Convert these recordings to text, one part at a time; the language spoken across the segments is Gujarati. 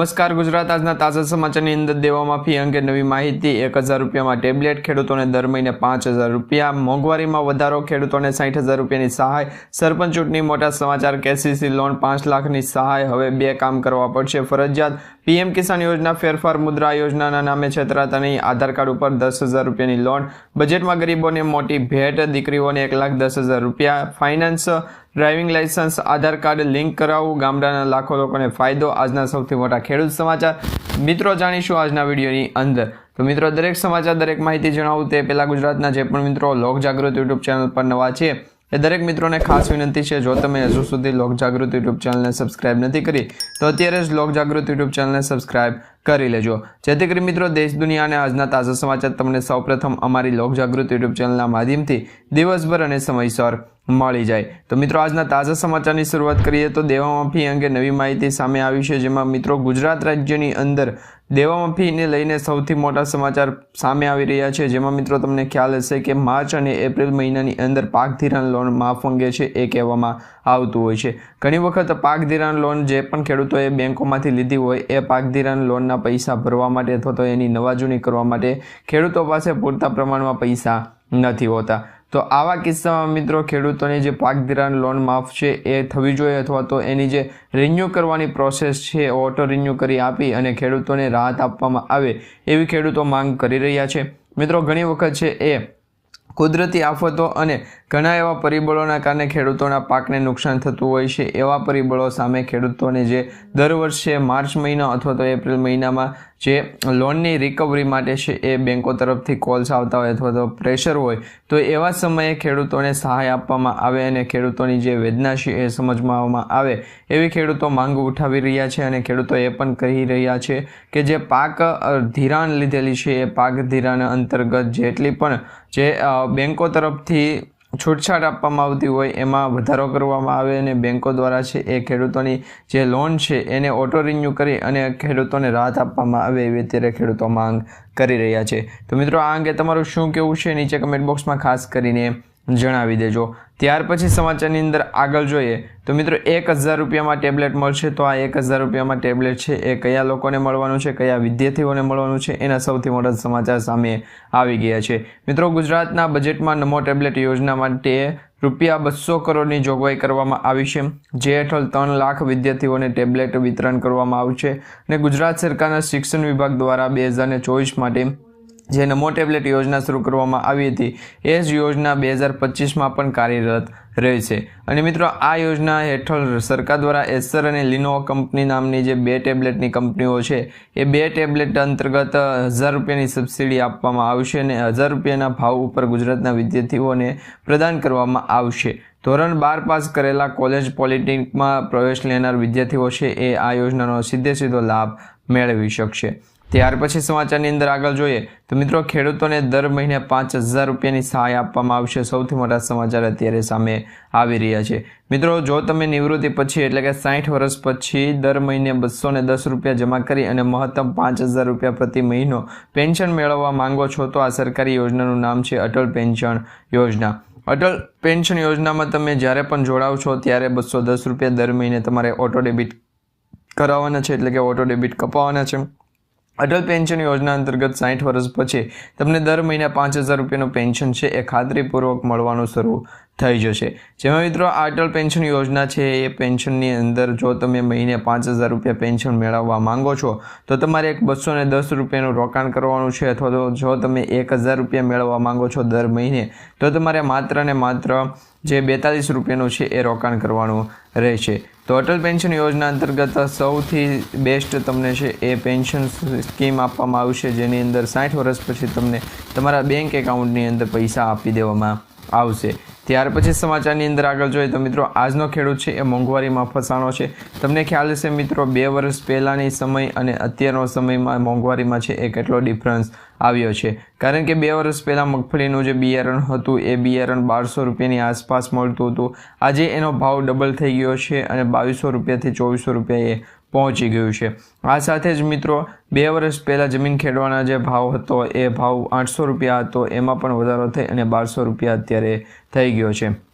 નમસ્કાર, ગુજરાત આજના તાજા સમાચારની અંદર દેવા માફી અંગે નવી માહિતી. એક હજાર રૂપિયામાં ટેબ્લેટ ખેડૂતોને દર મહિને પાંચ હજાર રૂપિયા, મોંઘવારીમાં વધારો ખેડૂતોને સાઠ હજાર રૂપિયાની સહાય. સરપંચ ચૂંટણી મોટા સમાચાર, કેસીસી લોન પાંચ લાખની સહાય. હવે બે કામ કરવા પડશે. ફરજિયાત પીએમ કિસાન યોજના ફેરફાર મુદ્રા યોજનાના નામે છેતરાતા નહીં આધાર કાર્ડ ઉપર દસ હજાર રૂપિયાની લોન. બજેટમાં ગરીબોને મોટી ભેટ, દીકરીઓને એક લાખ દસ હજાર રૂપિયા. Finance, driving licence, Aadhaar card link કરાવવું. ગામડાના લાખો લોકોને ફાયદો. આજના સૌથી મોટા ખેડૂત સમાચાર. મિત્રો, જાણીશું આજના વિડીયોની અંદર. તો મિત્રો, દરેક સમાચાર, દરેક માહિતી જણાવું તે પહેલાં ગુજરાતના જે પણ મિત્રો લોક જાગૃત યુટ્યુબ ચેનલ પર નવા છે એ દરેક મિત્રોને ખાસ વિનંતી છે, જો તમે હજુ સુધી લોક જાગૃત યુટ્યુબ ચેનલને સબસ્ક્રાઇબ નથી કરી, તો અત્યારે જ લોક જાગૃત યુટ્યુબ ચેનલને સબસ્ક્રાઇબ કરી લેજો. જેથી કરી મિત્રો દેશ, દુનિયા અને આજના તાજા સમાચાર તમને સૌપ્રથમ અમારી લોક જાગૃત યુટ્યુબ ચેનલના માધ્યમથી દિવસભર અને સમયસર મળી જાય. તો મિત્રો, આજના તાજા સમાચારની શરૂઆત કરીએ તો દેવા માફી અંગે નવી માહિતી સામે આવી છે, જેમાં મિત્રો ગુજરાત રાજ્યની અંદર દેવા માફીને લઈને સૌથી મોટા સમાચાર સામે આવી રહ્યા છે. જેમાં મિત્રો, તમને ખ્યાલ હશે કે માર્ચ અને એપ્રિલ મહિનાની અંદર પાક ધિરાણ લોન માફ અંગે છે, એ કહેવામાં આવતું હોય છે. ઘણી વખત પાક ધિરાણ લોન જે પણ ખેડૂતોએ બેંકોમાંથી લીધી હોય, એ પાક ધિરાણ લોનના પૈસા ભરવા માટે અથવા તો એની નવાજૂની કરવા માટે ખેડૂતો પાસે પૂરતા પ્રમાણમાં પૈસા નથી હોતા. તો આવા કિસ્સામાં મિત્રો ખેડૂતોની જે પાક ધિરાણ લોન માફ છે એ થવી જોઈએ અથવા તો એની જે રિન્યૂ કરવાની પ્રોસેસ છે ઓટો રિન્યૂ કરી આપી અને ખેડૂતોને રાહત આપવામાં આવે એવી ખેડૂતો માંગ કરી રહ્યા છે. મિત્રો ઘણી વખત છે એ કુદરતી આફતો અને ઘણા એવા પરિબળોના કારણે ખેડૂતોના પાકને નુકસાન થતું હોય છે. એવા પરિબળો સામે ખેડૂતોને જે દર વર્ષે માર્ચ મહિના અથવા તો એપ્રિલ મહિનામાં જે લોનની રિકવરી માટે છે, એ બેંકો તરફથી કોલ્સ આવતા હોય અથવા તો પ્રેશર હોય, તો એવા સમયે ખેડૂતોને સહાય આપવામાં આવે અને ખેડૂતોની જે વેદના છે, એ સમજવામાં આવે. એવી ખેડૂતો માંગ ઉઠાવી રહ્યા છે અને ખેડૂતો એ પણ કહી રહ્યા છે કે જે પાક ધિરાણ લીધેલી છે, એ પાક ધિરાણ અંતર્ગત જેટલી પણ જે બેંકો તરફથી છૂટછાટ આપવામાં આવતી હોય એમાં વધારો કરવામાં આવે અને બેંકો દ્વારા છે એ ખેડૂતોની જે લોન છે એને ઓટો રિન્યૂ કરી અને ખેડૂતોને રાહત આપવામાં આવે એવી અત્યારે ખેડૂતો માંગ કરી રહ્યા છે. તો મિત્રો, આ અંગે તમારું શું કેવું છે? નીચે કમેન્ટ બોક્સમાં ખાસ કરીને જણાવી દેજો. ત્યાર પછી સમાચારની અંદર આગળ જોઈએ તો મિત્રો એક હજાર રૂપિયામાં ટેબ્લેટ મળશે તો આ એક હજાર રૂપિયામાં ટેબ્લેટ છે એ કયા લોકોને મળવાનું છે, કયા વિદ્યાર્થીઓને મળવાનું છે એના સૌથી મોટા સમાચાર સામે આવી ગયા છે. મિત્રો ગુજરાતના બજેટમાં નમો ટેબ્લેટ યોજના માટે રૂપિયા બસો કરોડની જોગવાઈ કરવામાં આવી છે. જે હેઠળ ત્રણ લાખ વિદ્યાર્થીઓને ટેબ્લેટ વિતરણ કરવામાં આવશે અને ગુજરાત સરકારના શિક્ષણ વિભાગ દ્વારા બે હજાર ચોવીસ માટે જે નમો ટેબ્લેટ યોજના શરૂ કરવામાં આવી હતી. એ જ યોજના બે હજાર પચીસમાં પણ કાર્યરત રહેશે અને મિત્રો, આ યોજના હેઠળ સરકાર દ્વારા એસર અને લિનોવા કંપની નામની જે બે ટેબ્લેટની કંપનીઓ છે, એ બે ટેબ્લેટ અંતર્ગત હજાર રૂપિયાની સબસિડી આપવામાં આવશે અને હજાર રૂપિયાના ભાવ ઉપર ગુજરાતના વિદ્યાર્થીઓને પ્રદાન કરવામાં આવશે. ધોરણ બાર પાસ કરેલા કોલેજ પોલિટેકનિકમાં પ્રવેશ લેનાર વિદ્યાર્થીઓ છે, એ આ યોજનાનો સીધે સીધો લાભ મેળવી શકશે. ત્યાર પછી સમાચારની અંદર આગળ જોઈએ તો મિત્રો ખેડૂતોને દર મહિને પાંચ હજાર રૂપિયાની સહાય આપવામાં આવશે. સૌથી મોટા સમાચાર અત્યારે સામે આવી રહ્યા છે. મિત્રો, જો તમે નિવૃત્તિ પછી એટલે કે સાઠ વર્ષ પછી દર મહિને બસો ને દસ રૂપિયા જમા કરી અને મહત્તમ પાંચ હજાર રૂપિયા પ્રતિ મહિનો પેન્શન મેળવવા માંગો છો, તો આ સરકારી યોજનાનું નામ છે અટલ પેન્શન યોજના. અટલ પેન્શન યોજનામાં તમે જ્યારે પણ જોડાવ છો, ત્યારે બસો દસ રૂપિયા દર મહિને તમારે ઓટો ડેબિટ કરાવવાના છે, એટલે કે ઓટો ડેબિટ કપાવવાના છે. અટલ પેન્શન યોજના અંતર્ગત સાઠ વર્ષ પછી તમને દર મહિને પાંચ હજાર રૂપિયાનું પેન્શન છે, એ ખાતરીપૂર્વક મળવાનું શરૂ થઈ જશે. જેમાં મિત્રો અટલ પેન્શન યોજના છે, એ પેન્શનની અંદર જો તમે મહિને પાંચ હજાર રૂપિયા પેન્શન મેળવવા માંગો છો, તો તમારે એક બસો ને દસ રૂપિયાનું રોકાણ કરવાનું છે, અથવા તો જો તમે એક હજાર રૂપિયા મેળવવા માંગો છો દર મહિને, તો તમારે માત્ર ને માત્ર જે બેતાલીસ રૂપિયાનું છે, એ રોકાણ કરવાનું રહેશે. તો અટલ પેન્શન યોજના અંતર્ગત સૌથી બેસ્ટ તમને છે, એ પેન્શન સ્કીમ આપવામાં આવશે, જેની અંદર સાઠ વર્ષ પછી તમને તમારા બેંક એકાઉન્ટની અંદર પૈસા આપી દેવામાં આવશે. ત્યાર પછી સમાચારની અંદર આગળ જોઈએ તો મિત્રો, આજનો ખેડૂત છે એ મોંઘવારીમાં ફસાણો છે. તમને ખ્યાલ હશે મિત્રો, બે વર્ષ પહેલાંની સમય અને અત્યારનો સમયમાં મોંઘવારીમાં છે એ કેટલો ડિફરન્સ આવ્યો છે. કારણ કે બે વર્ષ પહેલાં મગફળીનું જે બિયારણ હતું, એ બિયારણ બારસો રૂપિયાની આસપાસ મળતું હતું. આજે એનો ભાવ ડબલ થઈ ગયો છે અને બાવીસો રૂપિયાથી ચોવીસો રૂપિયા એ પહોંચી ગયું છે. આ સાથે જ મિત્રો, બે વર્ષ પહેલાં જમીન ખેડવાના જે ભાવ હતો, એ ભાવ આઠસો રૂપિયા હતો. એમાં પણ વધારો થઈ અને બારસો રૂપિયા અત્યારે થઈ ગયો છે.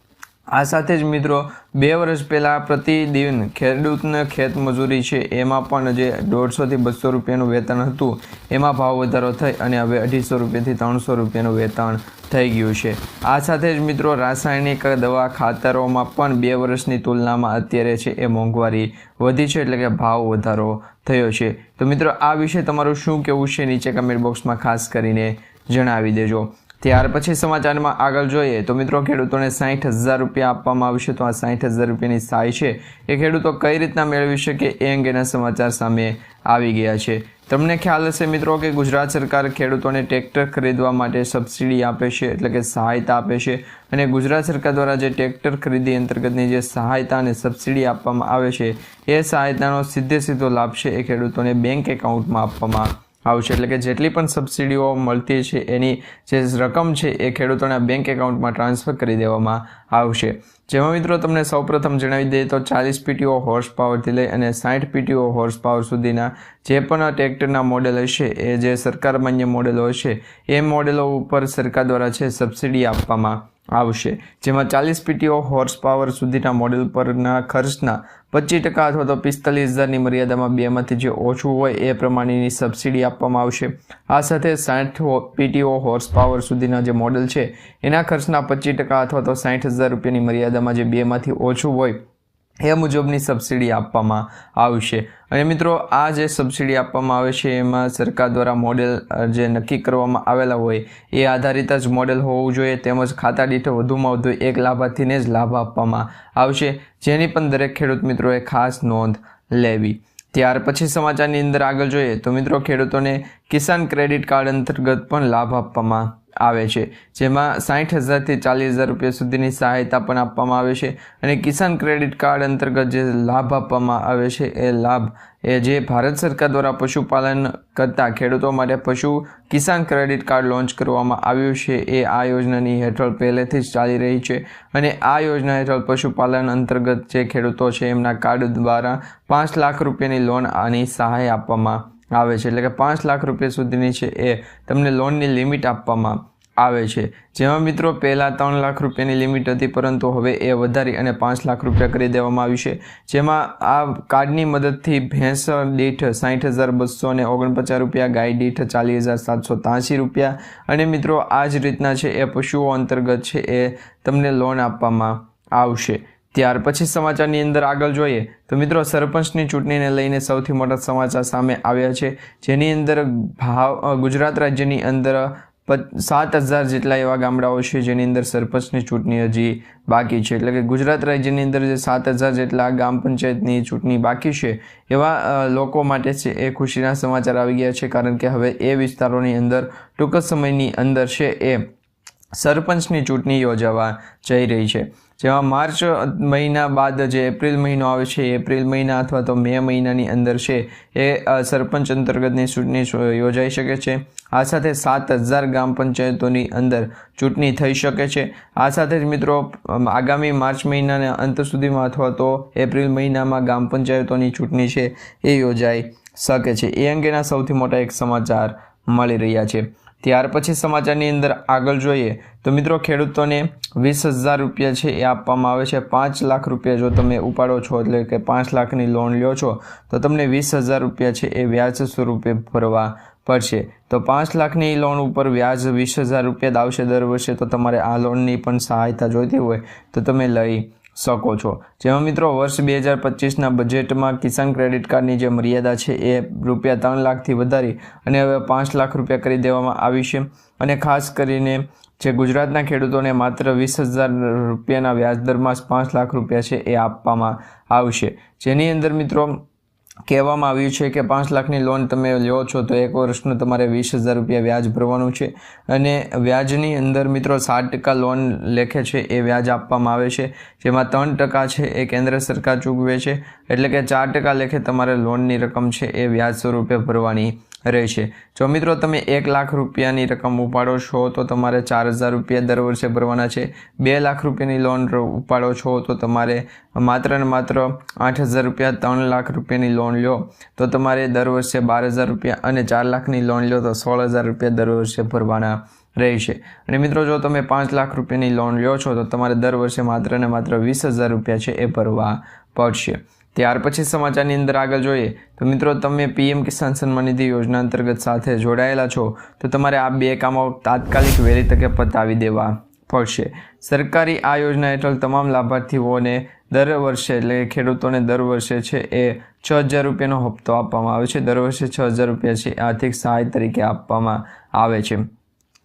આ સાથે જ મિત્રો, બે વર્ષ પહેલાં પ્રતિદિન ખેડૂતને ખેત મજૂરી છે, એમાં પણ જે દોઢસોથી બસો રૂપિયાનું વેતન હતું, એમાં ભાવ વધારો થઈ અને હવે અઢીસો રૂપિયાથી ત્રણસો રૂપિયાનું વેતન થઈ ગયું છે. આ સાથે જ મિત્રો, રાસાયણિક દવા ખાતરોમાં પણ બે વર્ષની તુલનામાં અત્યારે છે એ મોંઘવારી વધી છે એટલે કે ભાવ વધારો થયો છે. તો મિત્રો, આ વિશે તમારું શું કહેવું છે? નીચે કમેન્ટ બોક્સમાં ખાસ કરીને જણાવી દેજો. ત્યાર પછી સમાચારમાં આગળ જોઈએ તો મિત્રો ખેડૂતોને સાઠ હજાર રૂપિયા આપવામાં આવશે તો આ સાઠ હજાર રૂપિયાની સહાય છે એ ખેડૂતો કઈ રીતના મેળવી શકે એ અંગેના સમાચાર સામે આવી ગયા છે. તમને ખ્યાલ હશે મિત્રો કે ગુજરાત સરકાર ખેડૂતોને ટ્રેક્ટર ખરીદવા માટે સબસિડી આપે છે, એટલે કે સહાયતા આપે છે અને ગુજરાત સરકાર દ્વારા જે ટ્રેક્ટર ખરીદી અંતર્ગતની જે સહાયતા અને સબસિડી આપવામાં આવે છે, એ સહાયતાનો સીધે સીધો લાભ છે એ ખેડૂતોને બેંક એકાઉન્ટમાં આપવામાં આવશે. એટલે કે જેટલી પણ સબસિડીઓ મળતી છે, એની જે રકમ છે, એ ખેડૂતોના બેંક એકાઉન્ટમાં ટ્રાન્સફર કરી દેવામાં આવશે. જેમાં મિત્રો તમને સૌપ્રથમ જણાવી દઈએ તો ચાલીસ પીટીઓ હોર્સ પાવરથી લઈ અને સાઠ પીટીઓ હોર્સ પાવર સુધીના જે પણ ટ્રેક્ટરના મોડેલ હશે, એ જે સરકાર માન્ય મોડેલો હશે એ મોડેલો ઉપર સરકાર દ્વારા છે, સબસિડી આપવામાં આવશે. જેમાં ચાલીસ પીટીઓ હોર્સ પાવર સુધીના મોડેલ પરના ખર્ચના પચીસ ટકા અથવા તો પિસ્તાલીસ હજારની મર્યાદામાં બેમાંથી જે ઓછું હોય એ પ્રમાણેની સબસિડી આપવામાં આવશે. આ સાથે સાઠ પીટીઓ હોર્સ પાવર સુધીના જે મોડેલ છે, એના ખર્ચના પચીસ ટકા અથવા તો સાઠ હજાર રૂપિયાની મર્યાદામાં જે બેમાંથી ઓછું હોય એ મુજબની સબસિડી આપવામાં આવશે. અને મિત્રો, આ જે સબસિડી આપવામાં આવે છે, એમાં સરકાર દ્વારા મોડેલ જે નક્કી કરવામાં આવેલા હોય, એ આધારિત જ મોડેલ હોવું જોઈએ. તેમજ ખાતા દીઠ વધુમાં વધુ એક લાભાર્થીને જ લાભ આપવામાં આવશે. જેની પણ દરેક ખેડૂત મિત્રોએ ખાસ નોંધ લેવી. ત્યાર પછી સમાચારની અંદર આગળ જોઈએ તો મિત્રો, ખેડૂતોને કિસાન ક્રેડિટ કાર્ડ અંતર્ગત પણ લાભ આપવામાં આવે છે, જેમાં સાઠ હજારથી ચાલીસ હજાર રૂપિયા સુધીની સહાયતા પણ આપવામાં આવે છે અને કિસાન ક્રેડિટ કાર્ડ અંતર્ગત જે લાભ આપવામાં આવે છે એ લાભ એ જે ભારત સરકાર દ્વારા પશુપાલન કરતા ખેડૂતો માટે પશુ કિસાન ક્રેડિટ કાર્ડ લોન્ચ કરવામાં આવ્યું છે, એ આ યોજનાની હેઠળ પહેલેથી જ ચાલી રહી છે અને આ યોજના હેઠળ પશુપાલન અંતર્ગત જે ખેડૂતો છે, એમના કાર્ડ દ્વારા પાંચ લાખ રૂપિયાની લોન આની સહાય આપવામાં આવે છે. એટલે કે પાંચ લાખ રૂપિયા સુધીની છે એ તમને લોનની લિમિટ આપવામાં આવે છે. જેમાં મિત્રો પહેલાં ત્રણ લાખ રૂપિયાની લિમિટ હતી, પરંતુ હવે એ વધારી અને પાંચ લાખ રૂપિયા કરી દેવામાં આવી છે. જેમાં આ કાર્ડની મદદથી ભેંસ દીઠ સાઠ હજાર બસો ને ઓગણપચાસ રૂપિયા, ગાય દીઠ ચાલીસ હજાર સાતસો ત્યાંસી રૂપિયા અને મિત્રો આ જ રીતના છે એ પશુઓ અંતર્ગત છે એ તમને લોન આપવામાં આવશે. ત્યાર પછી સમાચારની અંદર આગળ જોઈએ તો મિત્રો સરપંચની ચૂંટણીને લઈને સૌથી મોટા સમાચાર સામે આવ્યા છે. જેની અંદર ભાવ ગુજરાત રાજ્યની અંદર સાત હજાર જેટલા એવા ગામડાઓ છે જેની અંદર સરપંચની ચૂંટણી હજી બાકી છે. એટલે કે ગુજરાત રાજ્યની અંદર જે સાત હજાર જેટલા ગ્રામ પંચાયતની ચૂંટણી બાકી છે એવા લોકો માટે છે એ ખુશીના સમાચાર આવી ગયા છે. કારણ કે હવે એ વિસ્તારોની અંદર ટૂંક સમયની અંદર છે એ સરપંચની ચૂંટણી યોજાવા જઈ રહી છે. જેમાં માર્ચ મહિના બાદ જે એપ્રિલ મહિનો આવે છે એપ્રિલ મહિના અથવા તો મે મહિનાની અંદર છે, એ સરપંચ અંતર્ગતની ચૂંટણી યોજાઈ શકે છે. આ સાથે સાત હજાર ગ્રામ પંચાયતોની અંદર ચૂંટણી થઈ શકે છે. આ સાથે જ મિત્રો આગામી માર્ચ મહિનાના અંત સુધીમાં અથવા તો એપ્રિલ મહિનામાં ગ્રામ પંચાયતોની ચૂંટણી છે, એ યોજાઈ શકે છે. એ અંગેના સૌથી મોટા એક સમાચાર મળી રહ્યા છે. ત્યાર પછી સમાચારની અંદર આગળ જોઈએ તો મિત્રો ખેડૂતોને વીસ હજાર રૂપિયા છે એ આપવામાં આવે છે. પાંચ લાખ રૂપિયા જો તમે ઉપાડો છો એટલે કે પાંચ લાખની લોન લ્યો છો, તો તમને વીસ હજાર રૂપિયા છે એ વ્યાજ સ્વરૂપે ભરવા પડશે. તો પાંચ લાખની લોન ઉપર વ્યાજ વીસ હજાર રૂપિયા આવશે દર વર્ષે, તો તમારે આ લોનની પણ સહાયતા જોઈતી હોય તો તમે લઈ શકો છો. જેમાં મિત્રો, વર્ષ બે હજાર પચીસના બજેટમાં કિસાન ક્રેડિટ કાર્ડની જે મર્યાદા છે એ રૂપિયા ત્રણ લાખથી વધારી અને હવે પાંચ લાખ રૂપિયા કરી દેવામાં આવી છે. અને ખાસ કરીને જે ગુજરાતના ખેડૂતોને માત્ર વીસ હજાર રૂપિયાના વ્યાજદરમાં પાંચ લાખ રૂપિયા છે એ આપવામાં આવશે. જેની અંદર મિત્રો કહેવામાં આવ્યું છે કે પાંચ લાખની લોન તમે લો છો તો એક વર્ષનું તમારે વીસ હજાર રૂપિયા વ્યાજ ભરવાનું છે. અને વ્યાજની અંદર મિત્રો સાત ટકા લોન લેખે છે એ વ્યાજ આપવામાં આવે છે. જેમાં ત્રણ ટકા છે એ કેન્દ્ર સરકાર ચૂકવે છે. એટલે કે ચાર ટકા લેખે તમારે લોનની રકમ છે એ વ્યાજ સ્વરૂપે ભરવાની. રહેશે. જો મિત્રો તમે એક લાખ રૂપિયાની રકમ ઉપાડો છો, તો તમારે ચાર હજાર રૂપિયા દર વર્ષે ભરવાના છે. બે લાખ રૂપિયાની લોન ઉપાડો છો, તો તમારે માત્ર ને માત્ર આઠ હજાર રૂપિયા ત્રણ લાખ રૂપિયાની લોન લો. તો તમારે દર વર્ષે બાર હજાર રૂપિયા અને ચાર લાખની લોન લો, તો સોળ હજાર રૂપિયા દર વર્ષે ભરવાના રહેશે. અને મિત્રો, જો તમે પાંચ લાખ રૂપિયાની લોન લો છો, તો તમારે દર વર્ષે માત્ર ને માત્ર વીસ હજાર રૂપિયા છે એ ભરવા પડશે. ત્યાર પછી સમાચારની અંદર આગળ જોઈએ તો મિત્રો તમે પીએમ કિસાન સન્માન નિધિ યોજના અંતર્ગત સાથે જોડાયેલા છો તો તમારે આ બે કામો તાત્કાલિક વહેલી તકે પતાવી દેવા પડશે. સરકારી આ યોજના હેઠળ તમામ લાભાર્થીઓને દર વર્ષે એટલે ખેડૂતોને દર વર્ષે છે એ છ હજાર રૂપિયાનો હપ્તો આપવામાં આવે છે. દર વર્ષે છ હજાર રૂપિયા છે આર્થિક સહાય તરીકે આપવામાં આવે છે.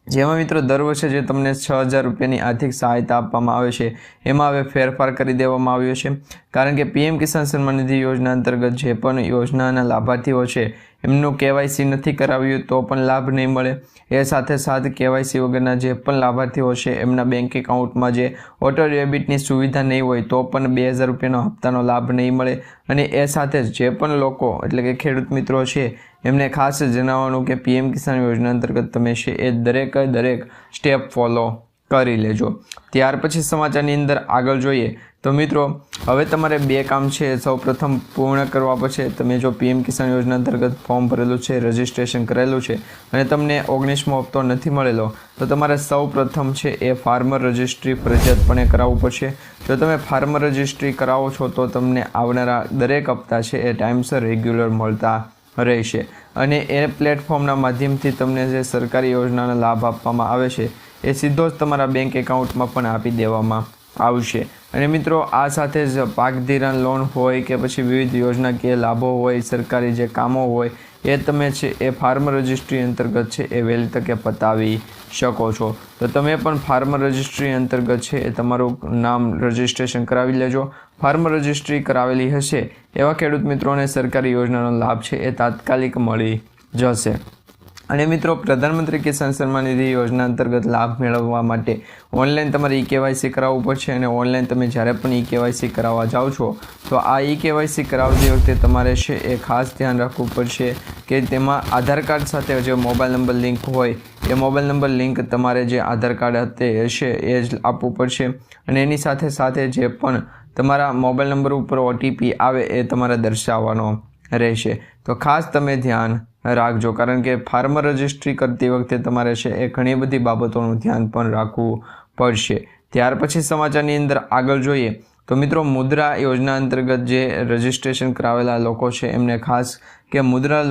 જેમાં મિત્રો દર વર્ષે જે તમને છ હજાર રૂપિયાની આર્થિક સહાયતા આપવામાં આવે છે, એમાં હવે ફેરફાર કરી દેવામાં આવ્યો છે. કારણ કે પીએમ કિસાન સન્માન નિધિ યોજના અંતર્ગત જે પણ યોજનાના લાભાર્થીઓ છે, એમનું કેવાયસી નથી કરાવ્યું તો પણ લાભ નહીં મળે. એ સાથે સાથે કેવાયસી વગરના જે પણ લાભાર્થીઓ છે, એમના બેંક એકાઉન્ટમાં જે ઓટો ડેબિટની સુવિધા નહીં હોય તો પણ બે હજાર રૂપિયાનો હપ્તાનો લાભ નહીં મળે. અને એ સાથે જ પણ લોકો, એટલે કે ખેડૂત મિત્રો છે એમને ખાસ જણાવવાનું કે પીએમ કિસાન યોજના અંતર્ગત તમે છે એ દરેક દરેક સ્ટેપ ફોલો કરી લેજો. ત્યાર પછી સમાચારની અંદર આગળ જોઈએ તો મિત્રો, હવે તમારે બે કામ છે. સૌ પ્રથમ પૂર્ણ કરવા પછી તમે જો પીએમ કિસાન યોજના અંતર્ગત ફોર્મ ભરેલું છે રજીસ્ટ્રેશન કરેલું છે અને તમને ઓગણીસમો હપ્તો નથી મળેલો, તો તમારે સૌ પ્રથમ છે એ ફાર્મર રજિસ્ટ્રી ફરજિયાતપણે કરાવવું પડશે. જો તમે ફાર્મર રજિસ્ટ્રી કરાવો છો તો તમને આવનારા દરેક હપ્તા છે એ ટાઈમસર રેગ્યુલર મળતા રહેશે. અને એ પ્લેટફોર્મના માધ્યમથી તમને જે સરકારી યોજનાનો લાભ આપવામાં આવે છે, એ સીધો જ તમારા બેંક એકાઉન્ટમાં પણ આપી દેવામાં આવશે. અને મિત્રો, આ સાથે જ પાક ધિરાણ લોન હોય કે પછી વિવિધ યોજનાકીય લાભો હોય, સરકારી જે કામો હોય એ તમે છે, એ ફાર્મર રજિસ્ટ્રી અંતર્ગત છે, એ વહેલી તકે પતાવી શકો છો. તો તમે પણ ફાર્મર રજિસ્ટ્રી અંતર્ગત છે, એ તમારું નામ રજિસ્ટ્રેશન કરાવી લેજો. ફાર્મર રજિસ્ટ્રી કરાવેલી હશે, એવા ખેડૂત મિત્રોને સરકારી યોજનાનો લાભ છે, એ તાત્કાલિક મળી જશે. અને મિત્રો, પ્રધાનમંત્રી કિસાન સન્માન નિધિ યોજના અંતર્ગત લાભ મેળવવા માટે ઓનલાઈન તમારે ઈ કેવાયસી કરાવવું પડશે અને ઓનલાઈન તમે જ્યારે પણ ઈ કેવાયસી કરાવવા જાઓ છો, તો આ ઈ કેવાયસી કરાવતી વખતે તમારે છે એ ખાસ ધ્યાન રાખવું પડશે કે તેમાં આધાર કાર્ડ સાથે જે મોબાઈલ નંબર લિંક હોય, એ મોબાઈલ નંબર લિંક તમારે જે આધાર કાર્ડ હતે હશે એ જ આપવું પડશે અને એની સાથે સાથે જે પણ તમારા મોબાઈલ નંબર ઉપર ઓટીપી આવે એ તમારે દર્શાવવાનો રહેશે. તો ખાસ તમે ધ્યાન રાખજો કારણ કે ફાર્મર રજિસ્ટ્રી કરતી વખતે તમારે છે એ ઘણી બધી બાબતોનું ધ્યાન પણ રાખવું પડશે. ત્યાર પછી સમાચારની અંદર આગળ જોઈએ તો મિત્રો મુદ્રા યોજના અંતર્ગત જે રજિસ્ટ્રેશન કરાવેલા લોકો છે, એમને ખાસ કે મુદ્રા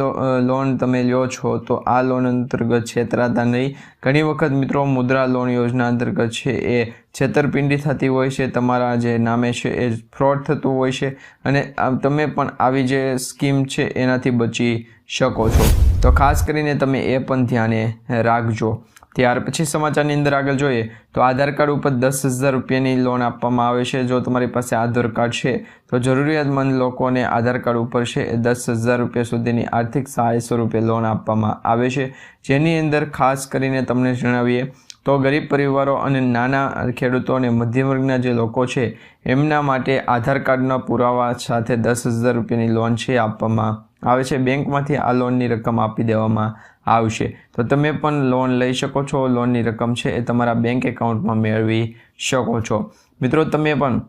લોન તમે લ્યો છો તો આ લોન અંતર્ગત છેતરાતા નહીં ઘણી વખત મિત્રો મુદ્રા લોન યોજના અંતર્ગત છે એ છેતરપિંડી થતી હોય છે, તમારા જે નામે છે એ ફ્રોડ થતું હોય છે અને તમે પણ આવી જે સ્કીમ છે એનાથી બચી શકો છો. તો ખાસ કરીને તમે એ પણ ધ્યાને રાખજો. ત્યાર પછી સમાચારની અંદર આગળ જોઈએ, તો આધાર કાર્ડ ઉપર દસ હજાર રૂપિયાની લોન આપવામાં આવે છે. જો તમારી પાસે આધાર કાર્ડ છે, તો જરૂરિયાતમંદ લોકોને આધાર કાર્ડ ઉપર છે એ દસ હજાર રૂપિયા સુધીની આર્થિક સહાય સ્વરૂપે લોન આપવામાં આવે છે. જેની અંદર ખાસ કરીને તમને જણાવીએ, તો ગરીબ પરિવારો અને નાના ખેડૂતો અને મધ્યમ વર્ગના જે લોકો છે, એમના માટે આધાર કાર્ડના પુરાવા સાથે દસ હજાર રૂપિયાની લોન છે આપવામાં આવે છે, બેંકમાંથી આ લોનની રકમ આપી દેવામાં આવશે. તો તમે પણ લોન લઈ શકો છો. લોનની રકમ છે એ તમારા બેંક એકાઉન્ટમાં મેળવી શકો છો. મિત્રો, તમે પણ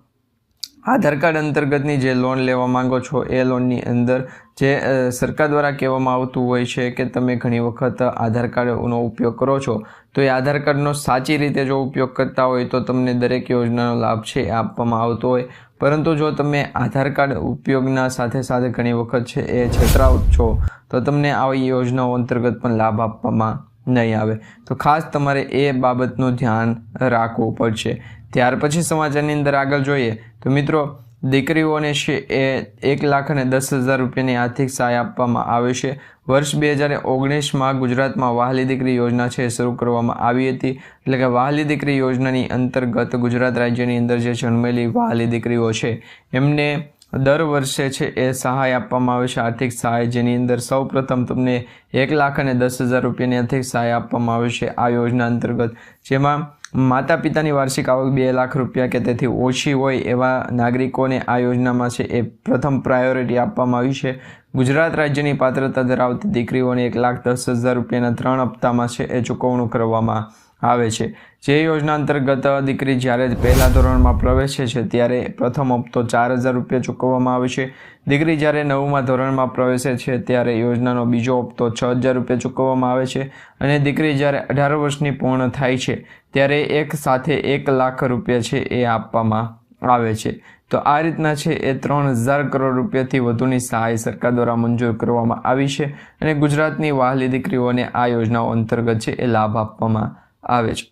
આધાર કાર્ડ અંતર્ગતની જે લોન લેવા માંગો છો, એ લોનની અંદર જે સરકાર દ્વારા કહેવામાં આવતું હોય છે કે તમે ઘણી વખત આધાર કાર્ડનો ઉપયોગ કરો છો, તો એ આધાર કાર્ડનો સાચી રીતે જો ઉપયોગ કરતા હોય તો તમને દરેક યોજનાનો લાભ છે એ આપવામાં આવતો હોય. પરંતુ જો તમે આધાર કાર્ડ ઉપયોગના સાથે સાથે ઘણી વખત છે એ છેતરાવ છો, તો તમને આવી યોજનાઓ અંતર્ગત પણ લાભ આપવામાં નહીં આવે. તો ખાસ તમારે એ બાબતનું ધ્યાન રાખવું પડશે. ત્યાર પછી સમાચારની અંદર આગળ જોઈએ તો મિત્રો, દીકરીઓને છે એ એક લાખ અને દસ હજાર રૂપિયાની આર્થિક સહાય આપવામાં આવે છે. વર્ષ બે હજાર ઓગણીસમાં ગુજરાતમાં વહાલી દીકરી યોજના છે શરૂ કરવામાં આવી હતી. એટલે કે વહાલી દીકરી યોજનાની અંતર્ગત ગુજરાત રાજ્યની અંદર જે જન્મેલી વહાલી દીકરીઓ છે, એમને દર વર્ષે છે એ સહાય આપવામાં આવે છે. આર્થિક સહાય જેની અંદર સૌ પ્રથમ તમને એક લાખ અને દસ હજાર રૂપિયાની આર્થિક સહાય આપવામાં આવે છે આ યોજના અંતર્ગત. જેમાં માતા પિતાની વાર્ષિક આવક બે લાખ રૂપિયા કે તેથી ઓછી હોય એવા નાગરિકોને આ યોજનામાં છે એ પ્રથમ પ્રાયોરિટી આપવામાં આવી છે. ગુજરાત રાજ્યની પાત્રતા ધરાવતી દીકરીઓને એક લાખ દસ હજાર રૂપિયાના ત્રણ હપ્તામાં છે એ ચૂકવણું કરવામાં આવે છે. જે યોજના અંતર્ગત દીકરી જ્યારે પહેલા ધોરણમાં પ્રવેશે છે, ત્યારે પ્રથમ હપ્તો ચાર હજાર રૂપિયા ચૂકવવામાં આવે છે. દીકરી જ્યારે નવમા ધોરણમાં પ્રવેશે છે, ત્યારે યોજનાનો બીજો હપ્તો છ હજાર રૂપિયા ચૂકવવામાં આવે છે અને દીકરી જ્યારે અઢાર વર્ષની પૂર્ણ થાય છે, ત્યારે એક સાથે એક લાખ રૂપિયા છે એ આપવામાં આવે છે. તો આ રીતના છે એ ત્રણ હજાર કરોડ રૂપિયાથી વધુની સહાય સરકાર દ્વારા મંજૂર કરવામાં આવી છે અને ગુજરાતની વહાલી દીકરીઓને આ યોજનાઓ અંતર્ગત છે એ લાભ આપવામાં આવે છે.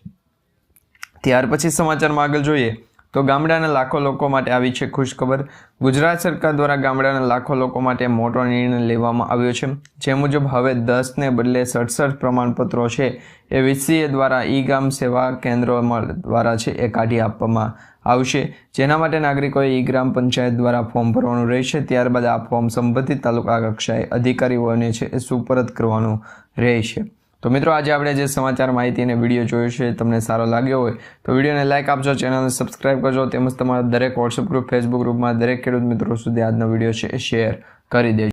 ત્યાર પછી સમાચારમાં આગળ જોઈએ તો ગામડાના લાખો લોકો માટે આવી છે ખુશખબર. ગુજરાત સરકાર દ્વારા ગામડાના લાખો લોકો માટે મોટો નિર્ણય લેવામાં આવ્યો છે. જે મુજબ હવે દસને બદલે સડસઠ પ્રમાણપત્રો છે એ વીસીએ દ્વારા ઈ ગામ સેવા કેન્દ્રો દ્વારા છે એ કાઢી આપવામાં આવશે. જેના માટે નાગરિકોએ ઈ ગ્રામ પંચાયત દ્વારા ફોર્મ ભરવાનું રહેશે. ત્યારબાદ આ ફોર્મ સંબંધિત તાલુકા કક્ષાએ અધિકારીઓને છે એ સુપરત કરવાનું રહેશે. તો મિત્રો, આજે આપણે જે સમાચાર માહિતી અને વીડિયો જોયો છે તમને સારો લાગ્યો હોય, તો વિડીયોને લાઇક આપજો ચેનલને સબસ્ક્રાઇબ કરજો, તેમજ તમારા દરેક વોટ્સઅપ ગ્રુપ ફેસબુક ગ્રુપમાં દરેક ખેડૂત મિત્રો સુધી આજનો વીડિયો છે શેર કરી દેજો.